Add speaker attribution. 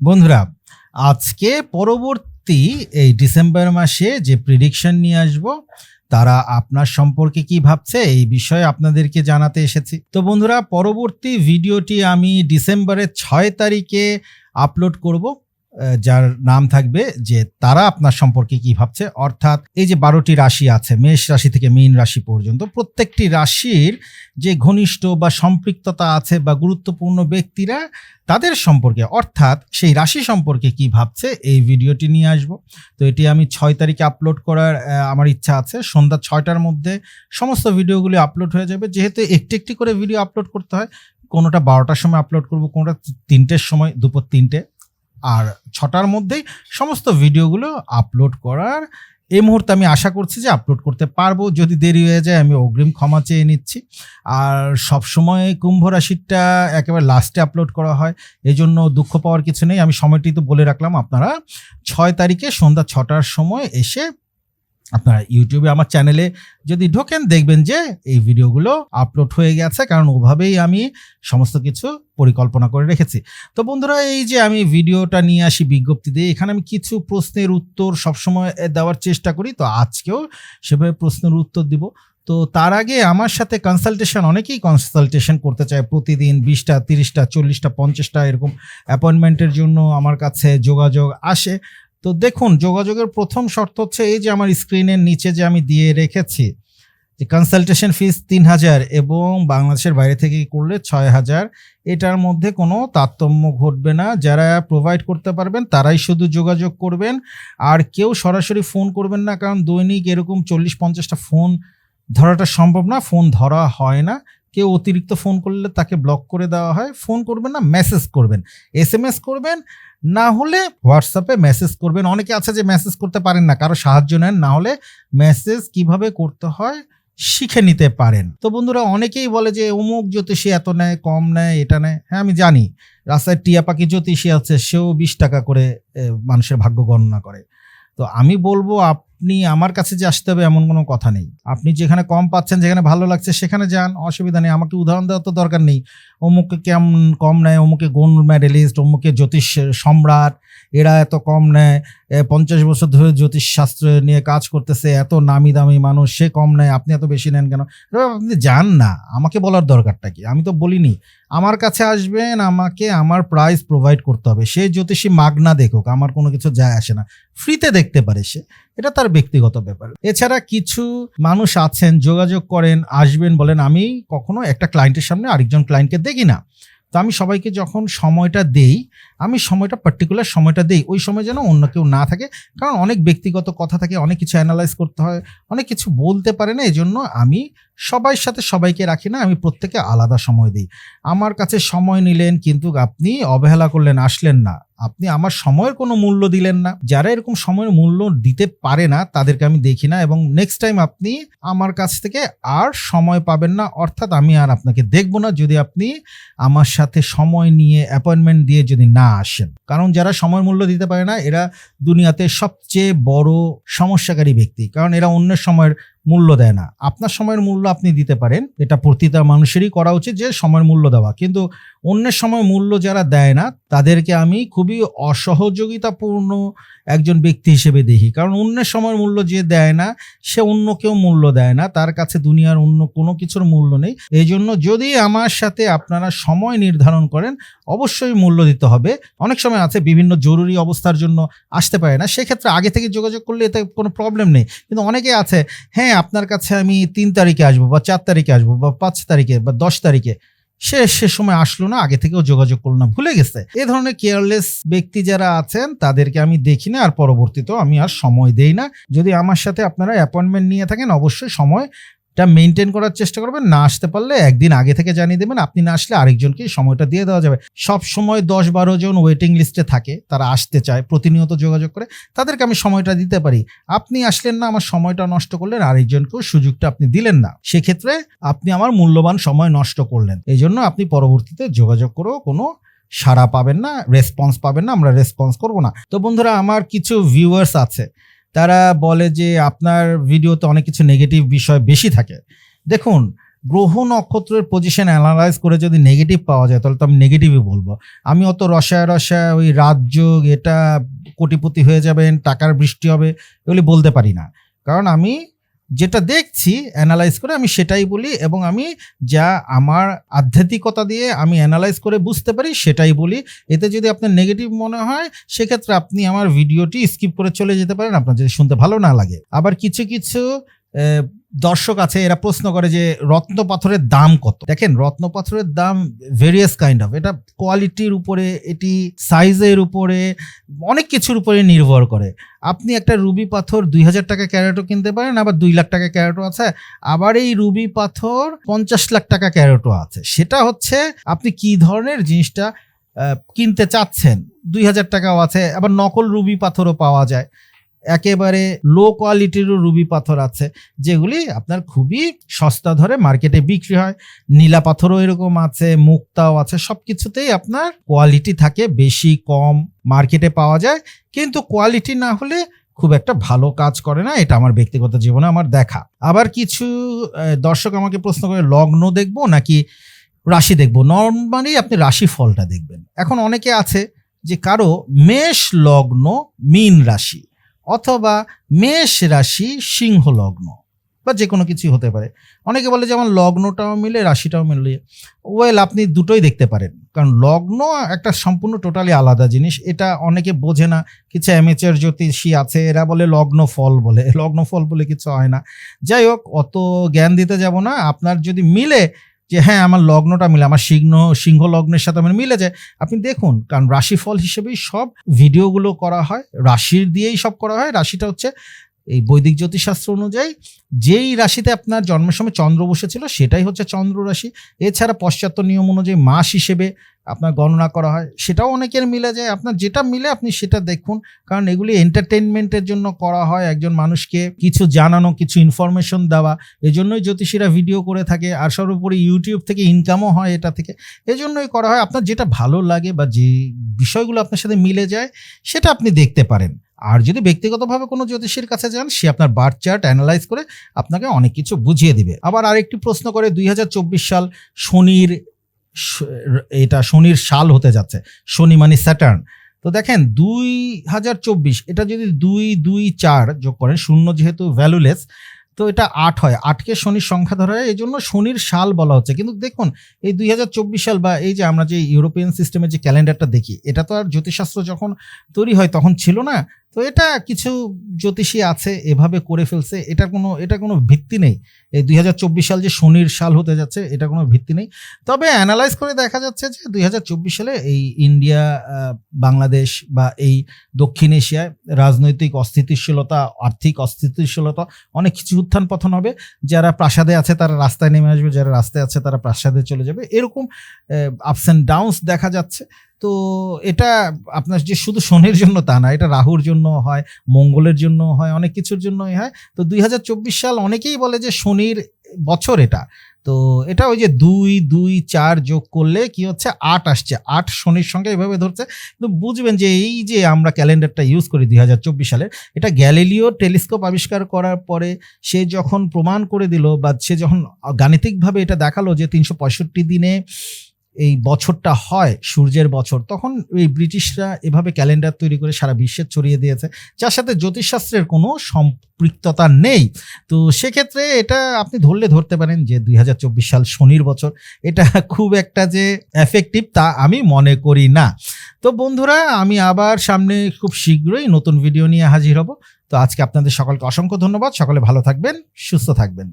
Speaker 1: বন্ধুরা, আজকে পরবর্তী এই ডিসেম্বর মাসে যে প্রিডিকশন নিয়ে আসব, তারা আপনার সম্পর্কে কি ভাবছে এই বিষয়ে আপনাদেরকে জানাতে এসেছি। তো বন্ধুরা, পরবর্তী ভিডিওটি আমি ডিসেম্বরের ছয় তারিখে আপলোড করব। যার নাম থাকবে যে তারা আপনার সম্পর্কে কি ভাবছে। অর্থাৎ এই যে বারোটি রাশি আছে, মেষ রাশি থেকে মীন রাশি পর্যন্ত, প্রত্যেকটি রাশির যে ঘনিষ্ঠ বা সম্পৃক্ততা আছে বা গুরুত্বপূর্ণ ব্যক্তিরা তাদের সম্পর্কে, অর্থাৎ সেই রাশি সম্পর্কে কি ভাবছে, এই ভিডিওটি নিয়ে আসব। তো এটি আমি ছয় তারিখে আপলোড করার আমার ইচ্ছা আছে। সন্ধ্যা ছয়টার মধ্যে সমস্ত ভিডিওগুলি আপলোড হয়ে যাবে। যেহেতু একটি একটি করে ভিডিও আপলোড করতে হয়, কোনোটা বারোটার সময় আপলোড করব, কোনোটা তিনটের সময়, দুপুর তিনটে। আর ছটার মধ্যেই সমস্ত ভিডিওগুলো আপলোড করার এই মুহূর্তে আমি আশা করছি যে আপলোড করতে পারব। যদি দেরি হয়ে যায়, আমি অগ্রিম ক্ষমা চেয়ে নিচ্ছি। আর সবসময় কুম্ভ রাশিটা একেবারে লাস্টে আপলোড করা হয়। এই জন্য দুঃখ পাওয়ার কিছু নেই। আমি সময়টি তো বলে রাখলাম, আপনারা ছয় তারিখে সন্ধ্যা ছটার সময় এসে আপনারা ইউটিউবে আমার চ্যানেলে যদি ঢোকেন, দেখবেন যে এই ভিডিওগুলো আপলোড হয়ে গেছে, কারণ ওভাবেই আমি সমস্ত কিছু পরিকল্পনা করে রেখেছি। তো বন্ধুরা, এই যে আমি ভিডিওটা নিয়ে আসি বিজ্ঞপ্তি দিয়ে, এখানে আমি কিছু প্রশ্নের উত্তর সবসময় দেওয়ার চেষ্টা করি। তো আজকেও সেভাবে প্রশ্নের উত্তর দিব। তো তার আগে আমার সাথে কনসালটেশন অনেকেই কনসালটেশন করতে চায় প্রতিদিন বিশটা, তিরিশটা, চল্লিশটা, পঞ্চাশটা এরকম অ্যাপয়েন্টমেন্টের জন্য আমার কাছে যোগাযোগ আসে। তো দেখুন, যোগাযোগের প্রথম শর্ত হচ্ছে এই যে আমার স্ক্রিনের নিচে যে আমি দিয়ে রেখেছি, যে কনসালটেশন ফিস তিন হাজার এবং বাংলাদেশের বাইরে থেকে করলে ছয় হাজার, এটার মধ্যে কোনো তারতম্য ঘটবে না। যারা প্রোভাইড করতে পারবেন, তারাই শুধু যোগাযোগ করবেন। আর কেউ সরাসরি ফোন করবেন না, কারণ দৈনিক এরকম চল্লিশ পঞ্চাশটা ফোন ধরাটা সম্ভব না ফোন ধরা হয় না। কেউ অতিরিক্ত ফোন করলে তাকে ব্লক করে দেওয়া হয়। ফোন করবেন না মেসেজ করবেন। এস এম এস করবেন, না হলে হোয়াটসঅ্যাপে মেসেজ করবেন। অনেকে আছে যে মেসেজ করতে পারেন না, কারও সাহায্য নেন, না হলে মেসেজ কীভাবে করতে হয় শিখে নিতে পারেন। তো বন্ধুরা, অনেকেই বলে যে অমুক জ্যোতিষী এত নেয়, কম নেয়, এটা নেয়। হ্যাঁ আমি জানি, রাস্তায় টিয়া পাখি জ্যোতিষী আছে, সেও বিশ টাকা করে মানুষের ভাগ্য গণনা করে। তো আমি বলব আপনি আমার কাছে যে আসতে হবে এমন কোনো কথা নেই। আপনি যেখানে কম পাচ্ছেন, যেখানে ভালো লাগছে, সেখানে যান, অসুবিধা নেই। আমাকে উদাহরণ দেওয়ার তো দরকার নেই। অমুকে কেমন কম নেয়, অমুকে গোল্ড মেডেলিস্ট, অমুকে জ্যোতিষ সম্রাট এরা এত কম নেয় পঞ্চাশ বছর ধরে জ্যোতিষ শাস্ত্র নিয়ে কাজ করতেছে, এত নামি দামি মানুষ, সে কম নেয়, আপনি এত বেশি নেন কেন? আপনি যান না, আমাকে বলার দরকারটা কি? আমি তো বলিনি, আমার কাছে আসবেন, আমাকে আমার প্রাইস প্রোভাইড করতে হবে, সে জ্যোতিষী মাগনা দেখুক, আমার কোনো কিছু যায় আসে না ফ্রিতে দেখতে পারে সে, এটা তার ব্যক্তিগত ব্যাপার। এছাড়া কিছু মানুষ আছেন, যোগাযোগ করেন, আসবেন, বলেন, আমি কখনো একটা ক্লায়েন্টের সামনে আরেকজন ক্লায়েন্টকে দেখি না, তো আমি সবাইকে যখন সময়টা দেই আমি সময়টা পার্টিকুলার সময়টা দেই। ওই সময় যেন অন্য কেউ না থাকে। কারণ অনেক ব্যক্তিগত কথা থাকে, অনেক কিছু অ্যানালাইজ করতে হয়, অনেক কিছু বলতে পারে না এই জন্য আমি সবার সাথে সবাইকে রাখি না, আমি প্রত্যেকে আলাদা সময় দিই। আমার কাছে সময় নিলেন, কিন্তু আপনি অবহেলা করলেন, আসলেন না। আপনি আমার সময়ের কোনো মূল্য দিলেন না। যারা এরকম সময়ের মূল্য দিতে পারে না, তাদেরকে আমি দেখি না এবং নেক্সট টাইম আপনি আমার কাছ থেকে আর সময় পাবেন না, অর্থাৎ আমি আর আপনাকে দেখব না। যদি আপনি আমার সাথে সময় নিয়ে অ্যাপয়েন্টমেন্ট দিয়ে যদি না আসেন। কারণ যারা সময় মূল্য দিতে পারে না, এরা দুনিয়াতে সবচেয়ে বড় সমস্যাকারী ব্যক্তি। কারণ এরা অন্য সময়ের মূল্য দেয় না। আপনার সময়ের মূল্য আপনি দিতে পারেন। এটা প্রতিটা মানুষেরই করা উচিত যে সময়ের মূল্য দেওয়া। কিন্তু অন্যের সময় মূল্য যারা দেয় না, তাদেরকে আমি খুবই অসহযোগিতাপূর্ণ একজন ব্যক্তি হিসেবে দেখি। কারণ অন্যের সময়ের মূল্য যে দেয় না, সে অন্য কেউ মূল্য দেয় না। তার কাছে দুনিয়ার অন্য কোনো কিছুর মূল্য নেই। এই জন্য যদি আমার সাথে আপনারা সময় নির্ধারণ করেন, অবশ্যই মূল্য দিতে হবে। অনেক সময় আছে, বিভিন্ন জরুরি অবস্থার জন্য আসতে পারে না। সেক্ষেত্রে আগে থেকে যোগাযোগ করলে এতে কোনো প্রবলেম নেই। কিন্তু অনেকে আছে হ্যাঁ আপনার কাছে আমি তিন তারিখে আসব বা চার তারিখে আসব বা পাঁচ তারিখে বা দশ তারিখে, সে সে সময় আসলো না, আগে থেকেও যোগাযোগ করল না, ভুলে গেছে। এ ধরনের কেয়ারলেস ব্যক্তি যারা আছেন, তাদেরকে আমি দেখি না আর পরবর্তীতেও আমি আর সময় দেই না। যদি আমার সাথে আপনারা অ্যাপয়েন্টমেন্ট নিয়ে থাকেন, অবশ্যই সময়টা মেনটেন করার চেষ্টা করবেন, না আসতে পারলে একদিন আগে থেকে জানিয়ে দেবেন, আপনি না আসলে আরেকজনকে সময়টা দিয়ে দেওয়া যাবে। সব সময় দশ বারো জন ওয়েটিং লিস্টে থাকে, তারা আসতে চায়, প্রতিনিয়ত যোগাযোগ করে, তাদেরকে আমি সময়টা দিতে পারি। আপনি আসলেন না, আমার সময়টা নষ্ট করলেন, আরেকজনকেও সুযোগটা আপনি দিলেন না। সেক্ষেত্রে আপনি আমার মূল্যবান সময় নষ্ট করলেন। এই জন্য আপনি পরবর্তীতে যোগাযোগ করেও কোনো সাড়া পাবেন না রেসপন্স পাবেন না, আমরা রেসপন্স করব না। তো বন্ধুরা, আমার কিছু ভিউয়ার্স আছে তারা বলে যে আপনার ভিডিওতে অনেক কিছু নেগেটিভ বিষয় বেশি থাকে। দেখুন, গ্রহ নক্ষত্রের পজিশন অ্যানালাইজ করে যদি নেগেটিভ পাওয়া যায়, তাহলে তো আমি নেগেটিভই বলব। আমি অত রসায় রসায় ওই রাজযোগ এটা কোটিপতি হয়ে যাবেন, টাকার বৃষ্টি হবে, এগুলি বলতে পারি না। কারণ আমি যেটা দেখছি অ্যানালাইজ করে আমি সেটাই বলি এবং আমি যা আমার আধ্যাত্মিকতা দিয়ে আমি অ্যানালাইজ করে বুঝতে পারি সেটাই বলি। এতে যদি আপনার নেগেটিভ মনে হয়, সেক্ষেত্রে আপনি আমার ভিডিওটি স্কিপ করে চলে যেতে পারেন, আপনার যদি শুনতে ভালো না লাগে। আবার কিছু কিছু দর্শক আছে, এরা প্রশ্ন করে যে রত্ন পাথরের দাম কত? দেখেন, রত্ন পাথরের দাম ভেরিয়াস কাইন্ড অফ এটা কোয়ালিটির উপরে, এটি সাইজের উপরে, অনেক কিছুর উপরে নির্ভর করে। আপনি একটা রুবি পাথর দুই হাজার টাকা ক্যারেটও কিনতে পারেন, আবার দুই লাখ টাকা ক্যারেটও আছে, আবার এই রুবি পাথর পঞ্চাশ লাখ টাকা ক্যারেটও আছে। সেটা হচ্ছে, আপনি কি ধরনের জিনিসটা কিনতে চাচ্ছেন? দুই হাজার টাকাও আছে, আবার নকল রুবি পাথরও পাওয়া যায়। একেবারে লো কোয়ালিটিরও রুবি পাথর আছে, যেগুলি আপনার খুবই সস্তা ধরে মার্কেটে বিক্রি হয়। নীলা পাথরও এরকম আছে, মুক্তাও আছে সব কিছুতেই আপনার কোয়ালিটি থাকে, বেশি, কম মার্কেটে পাওয়া যায়। কিন্তু কোয়ালিটি না হলে খুব একটা ভালো কাজ করে না, এটা আমার ব্যক্তিগত জীবনে আমার দেখা। আবার কিছু দর্শক আমাকে প্রশ্ন করে, লগ্ন দেখব নাকি রাশি দেখব? নর্মালি আপনি রাশি ফলটা দেখবেন। এখন অনেকে আছে যে কারও মেষ লগ্ন মীন রাশি। অথবা মেষ রাশি সিংহ লগ্ন বা যে কোনো কিছু হতে পারে। অনেকে বলে যে আমার লগ্নটাও মিলে, রাশিটাও মিলে। ওয়েল, আপনি দুটোই দেখতে পারেন। কারণ লগ্ন একটা সম্পূর্ণ টোটালি আলাদা জিনিস। এটা অনেকে বোঝে না কিছু অ্যামেচার জ্যোতিষী আছে, এরা বলে লগ্ন ফল বলে। লগ্ন ফল বলে কিছু হয় না। যাই হোক, অত জ্ঞান দিতে যাব না। আপনার যদি মিলে যে হ্যাঁ আমার লগ্নটা মিলে, আমার সিংহ সিংহ লগ্নের সাথে আমার মিলে যায়। আপনি দেখুন, কারণ রাশিফল হিসেবেই সব ভিডিওগুলো করা হয়, রাশির দিয়েই সব করা হয়। রাশিটা হচ্ছে এই বৈদিক জ্যোতিষশাস্ত্র অনুযায়ী যেই রাশিতে আপনার জন্মের সময় চন্দ্র বসেছিল, সেটাই হচ্ছে চন্দ্র রাশি। এছাড়া পাশ্চাত্য নিয়ম অনুযায়ী মাস হিসেবে আপনার গণনা করা হয়। সেটাও অনেকের মিলে যায়। আপনার যেটা মিলে আপনি সেটা দেখুন। কারণ এগুলি এন্টারটেনমেন্টের জন্য করা হয়। একজন মানুষকে কিছু জানানো, কিছু ইনফরমেশন দেওয়া, এজন্যই জ্যোতিষীরা ভিডিও করে থাকে। আর সর্বোপরি ইউটিউব থেকে ইনকামও হয় এটা থেকে। এজন্যই করা হয়। আপনার যেটা ভালো লাগে বা যে বিষয়গুলো আপনার সাথে মিলে যায়, সেটা আপনি দেখতে পারেন। আর যদি ব্যক্তিগতভাবে কোনো জ্যোতিষীর কাছে যান, সে আপনার বার্থ চার্ট অ্যানালাইজ করে আপনাকে অনেক কিছু বুঝিয়ে দিবে। আবার আরেকটি প্রশ্ন করে, দুই হাজার চব্বিশ সাল শনির এটা শনির সাল হতে যাচ্ছে। শনি মানে স্যাটার্ন তো দেখেন, দুই হাজার চব্বিশ, এটা যদি দুই দুই, চার যোগ করেন, শূন্য যেহেতু ভ্যালুলেস তো এটা আট হয়। আটকে শনির সংখ্যা ধরা হয় এই জন্য শনির সাল বলা হচ্ছে। কিন্তু দেখুন, এই দুই হাজার চব্বিশ সাল বা এই যে আমরা যে ইউরোপিয়ান সিস্টেমের যে ক্যালেন্ডারটা দেখি, এটা তো আর জ্যোতিষশাস্ত্র যখন তৈরি হয়, তখন ছিল না। তো এটা কিছু জ্যোতিষী আছে এভাবে করে ফেলছে। এটা কোনো এটা কোনো ভিত্তি নেই। এই দুই হাজার চব্বিশ সাল যে শনির সাল হতে যাচ্ছে, এটা কোনো ভিত্তি নেই। তবে অ্যানালাইজ করে দেখা যাচ্ছে যে দুই হাজার চব্বিশ সালে এই ইন্ডিয়া বাংলাদেশ বা এই দক্ষিণ এশিয়ায় রাজনৈতিক অস্থিতিশীলতা, আর্থিক অস্থিতিশীলতা, অনেক কিছু উত্থান পথন হবে। যারা প্রাসাদে আছে তারা রাস্তায় নেমে আসবে, যারা রাস্তায় আছে তারা প্রাসাদে চলে যাবে। এরকম আপস অ্যান্ড ডাউনস দেখা যাচ্ছে। তো এটা আপনার যে শুধু শনির জন্য তা না, এটা রাহুর জন্য হয়, মঙ্গলের জন্য হয়, অনেক কিছুর জন্যই হয়। তো দুই হাজার চব্বিশ সাল অনেকেই বলে যে শনির বছর এটা। তো এটা ওই যে দুই দুই, চার যোগ করলে কি হচ্ছে? আট আসছে। আট শনির সঙ্গে এভাবে ধরছে। কিন্তু বুঝবেন যে এই যে আমরা ক্যালেন্ডারটা ইউজ করি দুই হাজার চব্বিশ সালের, এটা গ্যালিলিও টেলিস্কোপ আবিষ্কার করার পরে সে যখন প্রমাণ করে দিল বা সে যখন গাণিতিকভাবে এটা দেখাল যে তিনশো পঁয়ষট্টি দিনে এই বছরটা হয়, সূর্যের বছর, তখন এই ব্রিটিশরা এভাবে ক্যালেন্ডার তৈরি করে সারা বিশ্বে ছড়িয়ে দিয়েছে, যার সাথে জ্যোতিষশাস্ত্রের কোনো সম্পৃক্ততা নেই। তো সেক্ষেত্রে এটা আপনি ধরলে ধরতে পারেন যে দুই হাজার চব্বিশ সাল শনির বছর, এটা খুব একটা যে এফেক্টিভ তা আমি মনে করি না। তো বন্ধুরা, আমি আবার সামনে খুব শীঘ্রই নতুন ভিডিও নিয়ে হাজির হব। তো আজকে আপনাদের সকলকে অসংখ্য ধন্যবাদ, সকলে ভালো থাকবেন, সুস্থ থাকবেন।